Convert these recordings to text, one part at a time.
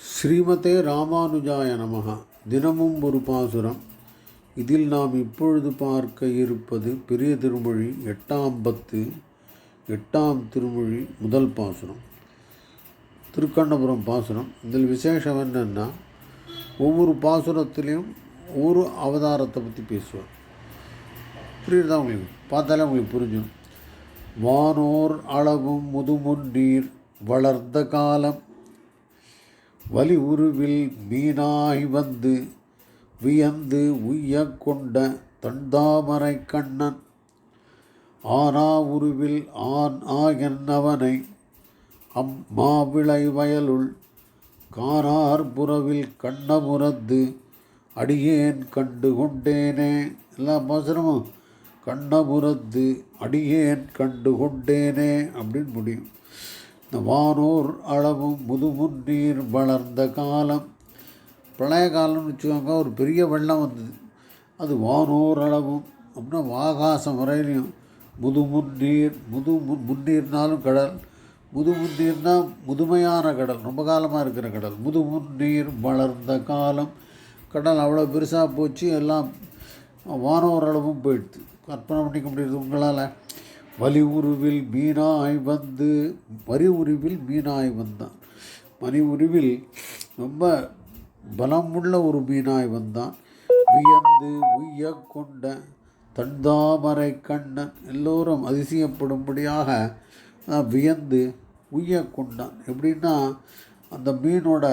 ஸ்ரீமதே ராமானுஜாய நமஹ. தினமும் ஒரு பாசுரம். இதில் நாம் இப்பொழுது பார்க்க இருப்பது பெரிய திருமொழி எட்டாம் பத்து எட்டாம் திருமொழி முதல் பாசுரம். திருக்கண்ணபுரம் பாசுரம். இதில் விசேஷம் என்னென்னா ஒவ்வொரு பாசுரத்திலையும் ஒரு அவதாரத்தை பற்றி பேசுவார். புரியுதா உங்களுக்கு? பார்த்தாலே உங்களுக்கு புரிஞ்சிடும். வானோர் அளவும் முதுமுன்னீர் வளர்ந்த காலம் வலி உருவில் மீனாய் வந்து வியந்து உய்ய கொண்ட தண்டாமரை கண்ணன். ஆனா உருவில் ஆண் ஆகென்னவனை அம் மாவிளை வயலுள் காரார் புறவில் கண்ணமுறந்து அடியேன் கண்டு கொண்டேனே எல்லா பாசனமும் கண்ணமுறந்து அடியேன் கண்டு கொண்டேனே அப்படின்னு முடியும். இந்த வானோர் அளவும் முதுமுன்னீர் வளர்ந்த காலம். பிரளய காலம்னு வச்சுக்கோங்க ஒரு பெரிய வெள்ளம் வந்தது. அது வானோர் அளவும் அப்படின்னா ஆகாசம் வரையிலையும். முதுமுன்னீர் முது முன் முன்னீர்னாலும் கடல். முதுமுன்னீர்னா முதுமையான கடல் ரொம்ப காலமாக இருக்கிற கடல். முதுமுன்னீர் வளர்ந்த காலம். கடல் அவ்வளோ பெருசாக போச்சு எல்லாம் வானோர் அளவும் போயிடுது. கற்பனை பண்ணிக்க முடியுது உங்களால். வலி உருவில் மீனாய் வந்து வரி உருவில் மீனாய் வந்தான். மணி உருவில் ரொம்ப பலமுள்ள ஒரு மீனாய் வந்தான். வியந்து உய்ய கொண்ட தண்டாமரை கண்ணன் எல்லோரும் அதிசயப்படும்படியாக வியந்து உய்ய கொண்டான். எப்படின்னா அந்த மீனோட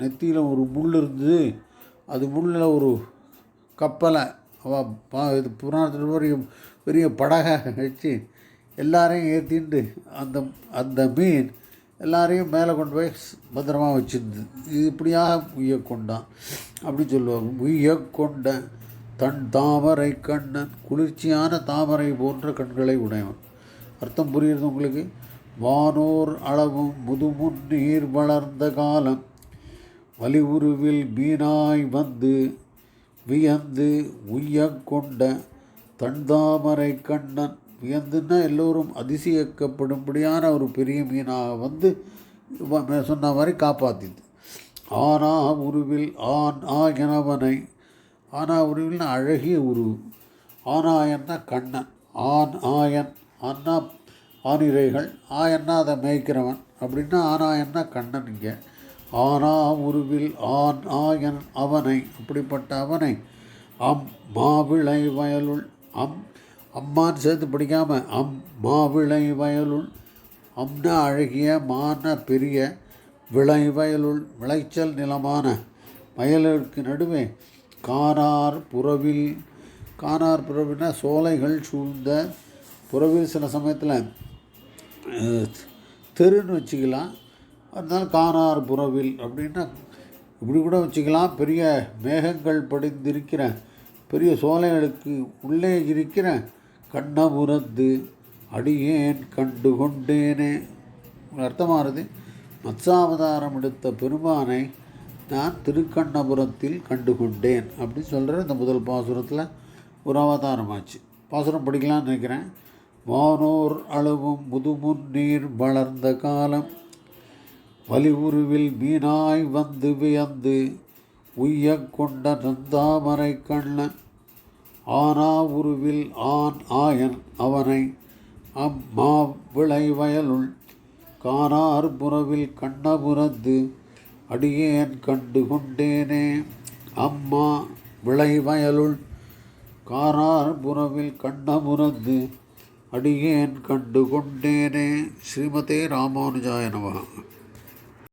நெத்தியில் ஒரு முள் இருந்தது. அது முள்ளில் ஒரு கப்பலை அவ பா இது புராணத்தில் பெரிய பெரிய படகை வச்சு எல்லாரையும் ஏற்றிண்டு அந்த அந்த மீன் எல்லாரையும் மேலே கொண்டு போய் பத்திரமாக பத்திரமா இது இப்படியாக உய்ய கொண்டான் அப்படி சொல்லுவாங்க. உய்ய கொண்ட தன் தாமரை கண்ணன் குளிர்ச்சியான தாமரை போன்ற கண்களை உடையவன். அர்த்தம் புரியுறது உங்களுக்கு? வானோர் அளவும் முதுமுன் நீர் வளர்ந்த காலம். வலி உருவில் மீனாய் வந்து வியந்து உய்யங் கொண்ட தன்தாமரை கண்ணன் வியந்துன்னா எல்லோரும் அதிசயிக்கப்படும்படியான ஒரு பெரிய மீனாக வந்து சொன்ன மாதிரி காப்பாற்றிது ஆனா உருவில் ஆண் எனவனை. ஆனா உருவில்னா அழகிய உருவு. ஆனாயன்னா கண்ணன். ஆண் ஆயன் அண்ணா ஆனிரைகள் ஆயன்னா அதை மேய்க்கிறவன். அப்படின்னா ஆனாயன்னா கண்ணன் இங்கே. ஆனா உருவில் ஆண் ஆயன் அவனை. அப்படிப்பட்ட அவனை. அம் மாவிளை வயலுள் அம் அம்மான்னு சேர்த்து பிடிக்காமல் அம் மாவிளை வயலுள் அம்னா அழகிய மான பெரிய விளை வயலுள் விளைச்சல் நிலமான வயலுக்கு நடுவே காரார் புறவில் காரார் புறவினா சோலைகள் சூழ்ந்த புறவில் சில சமயத்தில் தெருன்னு வச்சுக்கலாம். அதனால காரார் புறவில் அப்படின்னா இப்படி கூட வச்சுக்கலாம். பெரிய மேகங்கள் படிந்திருக்கிற பெரிய சோலைகளுக்கு உள்ளே இருக்கிற கண்ணபுரத்து அடியேன் கண்டு கொண்டேனே அர்த்தமானது மத்சாவதாரம் எடுத்த பெருமானை நான் திருக்கண்ணபுரத்தில் கண்டு கொண்டேன் அப்படின்னு சொல்கிற இந்த முதல் பாசுரத்தில் ஒரு அவதாரமாச்சு. பாசுரம் படிக்கலாம்னு நினைக்கிறேன். வானோர் அளவும் முதுமுன் நீர் வளர்ந்த காலம். வலிவுருவில் மீனாய் வந்து வியந்து உய்ய கொண்ட நந்தாமரை கண்ணன். ஆனா உருவில் ஆண் ஆயன் அவனை அம்மா விளை வயலுள் கானார் புறவில் கண்ணபுரந்து அடியேன் கண்டு கொண்டேனே அம்மா விளை வயலுள் காரார் புறவில் கண்ணபுரந்து அடியேன் கண்டு கொண்டேனே ஸ்ரீமதே ராமானுஜாய